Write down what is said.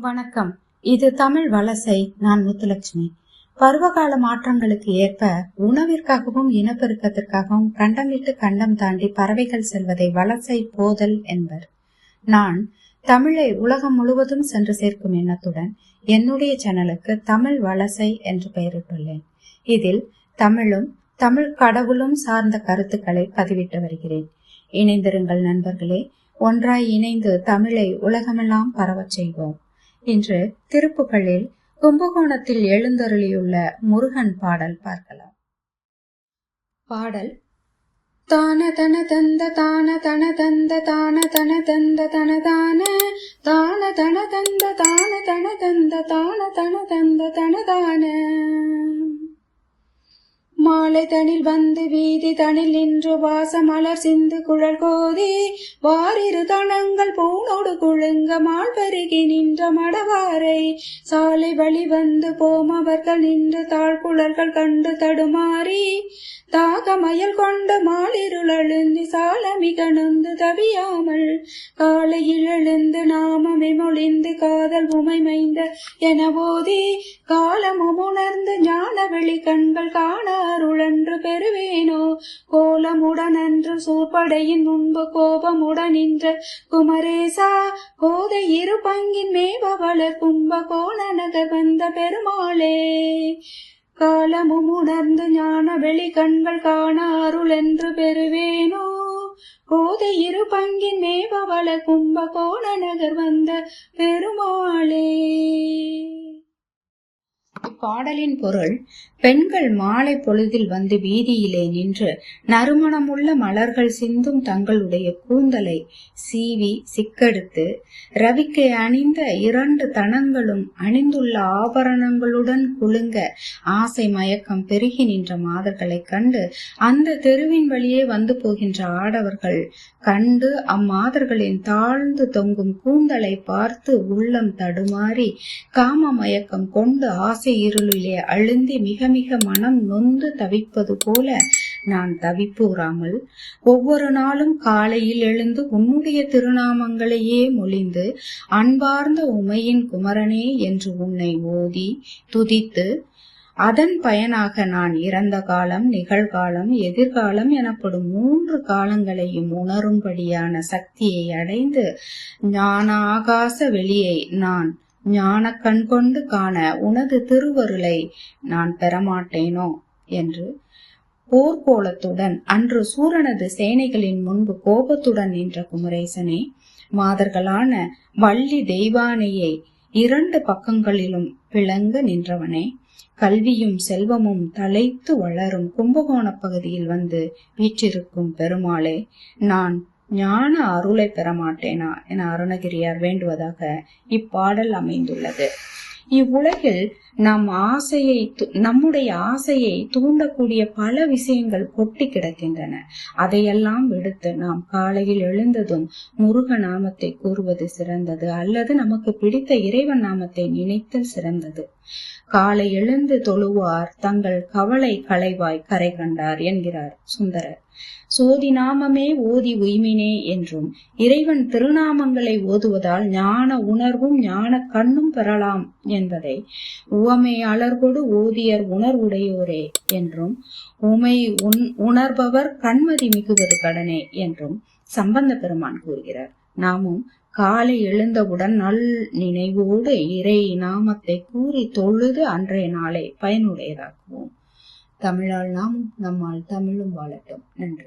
வணக்கம். இது தமிழ் வலசை. நான் முத்துலட்சுமி. பருவகால மாற்றங்களுக்கு ஏற்ப உணவிற்காகவும் இனப்பெருக்கத்திற்காகவும் கண்டமிட்டு கண்டம் தாண்டி பறவைகள் செல்வதை வலசை போதல் என்பர். நான் தமிழை உலகம் முழுவதும் சென்று சேர்க்கும் எண்ணத்துடன் என்னுடைய சேனலுக்கு தமிழ் வலசை என்று பெயரிட்டுள்ளேன். இதில் தமிழும் தமிழ் கடவுளும் சார்ந்த கருத்துக்களை பதிவிட்டு வருகிறேன். இணைந்திருங்கள் நண்பர்களே. ஒன்றாய் இணைந்து தமிழை உலகமெல்லாம் பரவச் செய்வோம். இன்று திருப்புகளில் கும்பகோணத்தில் எழுந்தருளியுள்ள முருகன் பாடல் பார்க்கலாம். பாடல் தான தன தந்த தான தன தந்த தான தன தந்த தன தான தான தன தந்த தான தன தந்த தான தன தந்த தன தான மாலை தனில் வந்து வீதி தனில் நின்று வாசமலர் சிந்து குழல் கோதி வாரிரு தனங்கள் பூனோடு குழுங்க மால் பெருகி நின்ற மடவாரை. சாலை வழி வந்து போமவர்கள் நின்று தாழ்குழல்கள் கண்டு தடுமாறி தாகமயல் கொண்டு மாலிருள் அழுந்தி சாலமிக நொந்து தவியாமல் காலையில் எழுந்து நாம மொழிந்து காதல் உமைமைந்த என போதி கா வெளி கண்கள் காண அருளன்று பெறுவேனோ? கோலமுடனன்று சூப்படையின் முன்பு கோபமுடன் நின்ற குமரேசா கோதை இரு பங்கின் மேபவளர் கும்ப கோணநகர் வந்த பெருமாளே. காலமும் உணர்ந்து ஞான வெளி கண்கள் காண அருள் என்று பெறுவேனோ? கோதை இரு பங்கின் மேபவள கும்ப கோண நகர் வந்த பெருமாளே. இப்பாடலின் பொருள் பெண்கள் மாலை பொழுதில் வந்து வீதியிலே நின்று நறுமணமுள்ள மலர்கள் சிந்தும் தங்களுடைய கூந்தலை சீவி சிக்கெடுத்து ரவிக்கை அணிந்த இரண்டு தனங்களும் அணிந்துள்ள ஆபரணங்களுடன் குலுங்க ஆசை மயக்கம் பெருகி நின்ற மாதர்களை கண்டு அந்த தெருவின் வழியே வந்து போகின்ற ஆடவர்கள் கண்டு அம்மாதர்களின் தாழ்ந்து தொங்கும் கூந்தலை பார்த்து உள்ளம் தடுமாறி காம மயக்கம் கொண்டு ஆசை இருளிலே அழுந்தி மிக மிக மனம் நொந்து தவிப்பது போல நான் தவிப்புறாமல் ஒவ்வொரு நாளும் காலையில் எழுந்து உன்னுடைய திருநாமங்களையே மொழிந்து அன்பார்ந்த உமையின் குமரனே என்று உன்னை ஓதி துதித்து அதன் பயனாக நான் இறந்த காலம் நிகழ்காலம் எதிர்காலம் எனப்படும் மூன்று காலங்களையும் உணரும்படியான சக்தியை அடைந்து ஞான ஆகாச வெளியை நான் ஞான கண் கொண்டு காண உனது திருவருளை நான் பெறமாட்டேனோ? என்று போர்க்கோலத்துடன் அன்று சூரனது சேனைகளின் முன்பு கோபத்துடன் நின்ற குமரேசனே மாதர்களான வள்ளி தெய்வானையை இரண்டு பக்கங்களிலும் விளங்க நின்றவனே கல்வியும் செல்வமும் தலைத்து வளரும் கும்பகோண பகுதியில் வந்து வீற்றிருக்கும் பெருமாளே நான் ஞான அருளை பெறமாட்டேனா என அருணகிரியார் வேண்டுவதாக இப்பாடல் அமைந்துள்ளது. இவ்வுலகில் நம் ஆசையை நம்முடைய ஆசையை தூண்டக்கூடிய பல விஷயங்கள் கொட்டி கிடக்கின்றன. அதையெல்லாம் விடுத்து நாம் காலையில் எழுந்ததும் முருக நாமத்தை கூறுவது சிறந்தது அல்லது நமக்கு பிடித்த இறைவன் நாமத்தை நினைத்தல் சிறந்தது. காலை எழுந்து தொழுவார் தங்கள் கவலை களைவாய் கரை கண்டார் என்கிறார் சுந்தரர். சோதி நாமமே ஓதி உய்மினே என்றும் இறைவன் திருநாமங்களை ஓதுவதால் ஞான உணர்வும் ஞான கண்ணும் பெறலாம் என்பதை உவமை அலர்கொடு ஓதியர் உணர்வுடையோரே என்றும் உமை உன் உணர்பவர் கண்மதி மிகுவது கடனே என்றும் சம்பந்த பெருமான் கூறுகிறார். நாமும் காலை எழுந்தவுடன் நல் நினைவோடு இறை நாமத்தை கூறி தொழுது அன்றைய நாளை பயனுடையதாக்குவோம். தமிழால் நாமும் நம்மால் தமிழும் வாழட்டும். நன்றி.